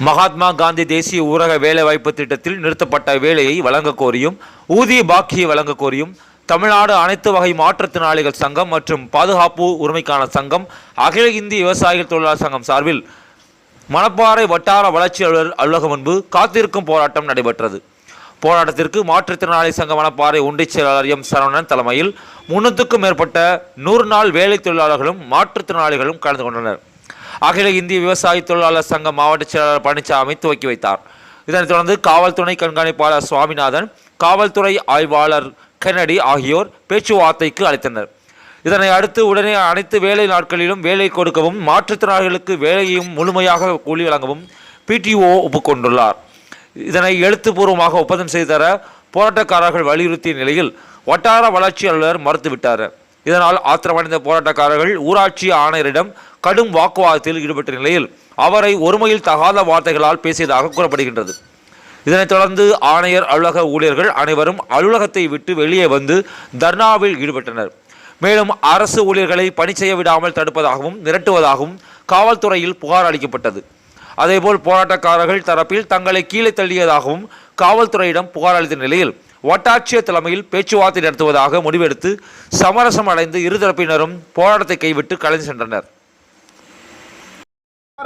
மகாத்மா காந்தி தேசிய ஊரக வேலைவாய்ப்பு திட்டத்தில் நிறுத்தப்பட்ட வேலையை வழங்கக் கோரியும் ஊதிய பாக்கியை வழங்கக் கோரியும் தமிழ்நாடு அனைத்து வகை மாற்றுத்திறனாளிகள் சங்கம் மற்றும் பாதுகாப்பு உரிமைக்கான சங்கம் அகில இந்திய விவசாயிகள் தொழிலாளர் சங்கம் சார்பில் மணப்பாறை வட்டார வளர்ச்சி அலுவலர் அலுவலகம் முன்பு காத்திருக்கும் போராட்டம் நடைபெற்றது. போராட்டத்திற்கு மாற்றுத்திறனாளி சங்க மணப்பாறை ஒன்றிய செயலாளர் எம் சரவணன் தலைமையில் முன்னூற்றுக்கும் மேற்பட்ட நூறு நாள் வேலை தொழிலாளர்களும் மாற்றுத்திறனாளிகளும் கலந்து கொண்டனர். அகில இந்திய விவசாய தொழிலாளர் சங்க மாவட்ட செயலாளர் பழனிசாமி துவக்கி வைத்தார். இதனைத் தொடர்ந்து காவல்துறை கண்காணிப்பாளர் சுவாமிநாதன் காவல்துறை ஆய்வாளர் கென்னடி ஆகியோர் பேச்சுவார்த்தைக்கு அழைத்தனர். இதனை அடுத்து உடனே அனைத்து வேலை நாட்களிலும் வேலை கொடுக்கவும் மாற்றுத்திறனாளிகளுக்கு வேலையையும் முழுமையாக கூலி வழங்கவும் பிடிஓ ஒப்புக்கொண்டுள்ளார். இதனை எழுத்துப்பூர்வமாக ஒப்பந்தம் செய்து தர போராட்டக்காரர்கள் வலியுறுத்திய நிலையில் வட்டார வளர்ச்சி அலுவலர் மறுத்துவிட்டார். இதனால் ஆத்திரமடைந்த போராட்டக்காரர்கள் ஊராட்சி ஆணையரிடம் கடும் வாக்குவாதத்தில் ஈடுபட்ட நிலையில் அவரை ஒருமையில் தகாத வார்த்தைகளால் பேசியதாக கூறப்படுகின்றது. இதனைத் தொடர்ந்து ஆணையர் அலுவலக ஊழியர்கள் அனைவரும் அலுவலகத்தை விட்டு வெளியே வந்து தர்ணாவில் ஈடுபட்டனர். மேலும் அரசு ஊழியர்களை பணி செய்ய விடாமல் தடுப்பதாகவும் மிரட்டுவதாகவும் காவல்துறையில் புகார் அளிக்கப்பட்டது. அதேபோல் போராட்டக்காரர்கள் தரப்பில் தங்களை கீழே தள்ளியதாகவும் காவல்துறையிடம் புகார் அளித்த நிலையில் வட்டாட்சியர் தலைமையில் பேச்சுவார்த்தை நடத்துவதாக முடிவெடுத்து சமரசம் அடைந்து இருதரப்பினரும் போராட்டத்தை கைவிட்டு கலைந்து சென்றனர்.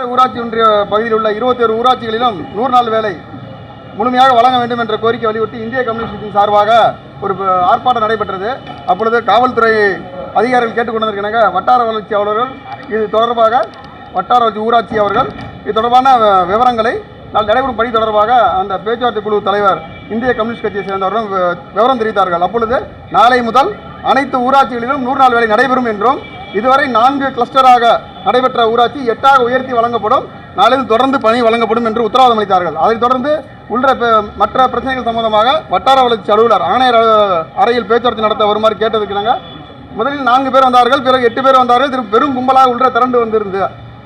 ஊராட்சி ஒன்றிய பகுதியில் உள்ள இருபத்தி ஒரு ஊராட்சிகளிலும் நூறு நாள் வேலை முழுமையாக வழங்க வேண்டும் என்ற கோரிக்கை வலியுறுத்தி இந்திய கம்யூனிஸ்ட் கட்சியின் சார்பாக ஒரு ஆர்ப்பாட்டம் நடைபெற்றது. அப்பொழுது காவல்துறை அதிகாரிகள் கேட்டுக்கொண்டதற்கெனங்க வட்டார வளர்ச்சி அலுவலர்கள் இது தொடர்பாக வட்டார வளர்ச்சி ஊராட்சி அவர்கள் இது தொடர்பான விவரங்களை நான் நடைபெறும் பணி தொடர்பாக அந்த பேச்சுவார்த்தை குழு தலைவர் இந்திய கம்யூனிஸ்ட் கட்சியை சேர்ந்தவர்களும் விவரம் தெரிவித்தார்கள். அப்பொழுது நாளை முதல் அனைத்து ஊராட்சிகளிலும் நூறு நாள் வேலை நடைபெறும் என்றும் இதுவரை நான்கு கிளஸ்டராக நடைபெற்ற ஊராட்சி எட்டாக உயர்த்தி வழங்கப்படும். நாளில் தொடர்ந்து பணி வழங்கப்படும் என்று உத்தரவாதம் அளித்தார்கள். அதைத் தொடர்ந்து உள்ள மற்ற பிரச்சனைகள் சம்பந்தமாக வட்டார வளர்ச்சி அலுவலர் ஆணையர் அறையில் பேச்சுவார்த்தை நடத்த வருமாறு கேட்டதுக்கு நாங்கள் முதலில் நான்கு பேர் வந்தார்கள் பிறகு எட்டு பேர் வந்தார்கள். திரும்ப பெரும் கும்பலாக உள்ள திரண்டு வந்திருந்து.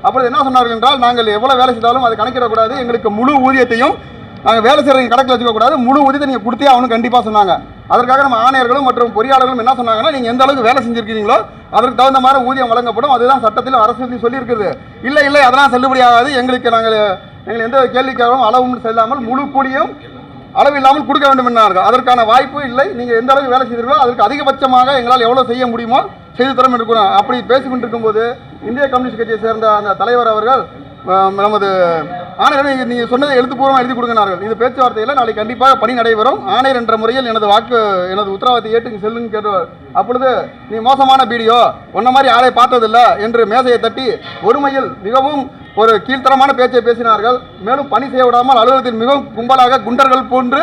அப்பொழுது என்ன சொன்னார்கள் என்றால் நாங்கள் எவ்வளோ வேலை செய்தாலும் அதை கணக்கிடக்கூடாது. எங்களுக்கு முழு ஊதியத்தையும் நாங்கள் வேலை செய்கிறவங்க கணக்கில் வச்சுக்கக்கூடாது. முழு ஊதியத்தை நீங்கள் கொடுத்தே அவனுக்கு கண்டிப்பாக சொன்னாங்க. அதற்காக நம்ம ஆணையர்களும் மற்றும் பொறியாளர்களும் என்ன சொன்னாங்கன்னா நீங்கள் எந்த அளவுக்கு வேலை செஞ்சிருக்கீங்களோ அதற்கு தகுந்த மாதிரி ஊதியம் வழங்கப்படும். அதுதான் சட்டத்தில் அரசு சொல்லியிருக்குது. இல்லை இல்லை அதெல்லாம் செல்லுபடியாகாது எங்களுக்கு நாங்கள் எங்கள் எந்த கேள்விக்காகவும் அளவும் செல்லாமல் முழு கூலியும் அளவு இல்லாமல் கொடுக்க வேண்டும் என்றார்கள் அதற்கான வாய்ப்பு இல்லை. நீங்கள் எந்த அளவுக்கு வேலை செய்தீர்களோ அதற்கு அதிகபட்சமாக எங்களால் எவ்வளோ செய்ய முடியுமோ செய்து தரும் என்று அப்படி பேசிக்கொண்டிருக்கும் போது இந்திய கம்யூனிஸ்ட் கட்சியை சேர்ந்த அந்த தலைவர் அவர்கள் நமது ஆணையர் நீங்கள் சொன்னதை எழுத்துப்பூர்வமாக எழுதி கொடுக்கிறார்கள் இந்த பேச்சுவார்த்தையில் நாளைக்கு கண்டிப்பாக பணி நடைபெறும். ஆணையர் என்ற முறையில் எனது வாக்கு எனது உத்தரவாதத்தை ஏற்று இங்கு செல்லுங்க கேட்டு அப்பொழுது நீ மோசமான வீடியோ உன்ன மாதிரி ஆளை பார்த்ததில்ல என்று மேசையை தட்டி ஒருமையில் மிகவும் ஒரு கீழ்த்தரமான பேச்சை பேசினார்கள். மேலும் பணி செய்ய விடாமல் அலுவலகத்தில் மிகவும் கும்பலாக குண்டர்கள் போன்று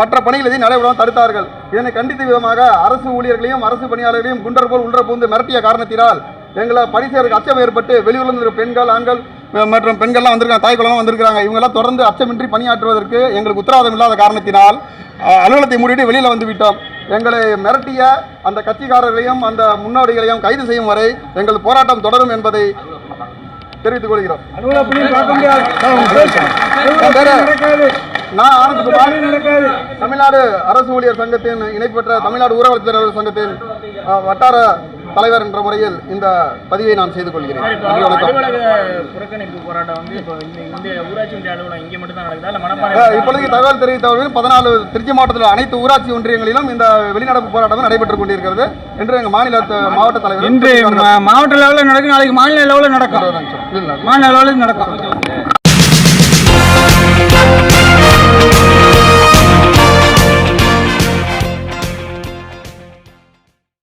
மற்ற பணிகள் எதையும் நடைபெறாமல் தடுத்தார்கள். இதனை கண்டித்த விதமாக அரசு ஊழியர்களையும் அரசு பணியாளர்களையும் குண்டர் போல் உள்ள புகுந்து மிரட்டிய காரணத்தினால் எங்களை பணி செய்வதற்கு அச்சம் ஏற்பட்டு வெளியூர்ல பெண்கள் ஆண்கள் மற்றும் பெண்கள்லாம் வந்திருக்காங்க தாய் குளம்லாம் வந்திருக்காங்க இவங்கெல்லாம் தொடர்ந்து அச்சமின்றி பணியாற்றுவதற்கு எங்களுக்கு உத்தரவாதம் இல்லாத காரணத்தினால் அலுவலகத்தை மூடிட்டு வெளியில் வந்து விட்டோம். எங்களை மிரட்டிய அந்த கட்சிக்காரர்களையும் அந்த முன்னோடிகளையும் கைது செய்யும் வரை எங்கள் போராட்டம் தொடரும் என்பதை தெரிவித்துக் கொள்கிறோம். நான் ஆனந்த்குமார். தமிழ்நாடு அரசு ஊழியர் சங்கத்தின் இணைப்பு பெற்ற தமிழ்நாடு ஊரக சங்கத்தின் வட்டார தலைவர் என்ற முறையில் இந்த பதிவை நான் செய்து கொள்கிறேன். புறக்கணிப்பு போராட்டம் வந்து இப்போ இந்த இந்த ஊராட்சி ஒன்றிய அலுவலகம் இங்கே மட்டும் தான் நடக்குதா? இல்லை அஹ், மணப்பாறை இப்பொழுதைக்கு தகவல் தெரிவித்தவர்கள் பதினாலு திருச்சி மாவட்டத்தில் அனைத்து ஊராட்சி ஒன்றியங்களிலும் இந்த வெளிநடப்பு போராட்டம் நடைபெற்றுக் கொண்டிருக்கிறது. என்று எங்கள் மாநில மாவட்ட தலைவர் இன்று மாவட்ட லெவலில் நடக்கும். நாளைக்கு மாநில லெவலில் நடக்கும். மாநில லெவலில் நடக்கும்.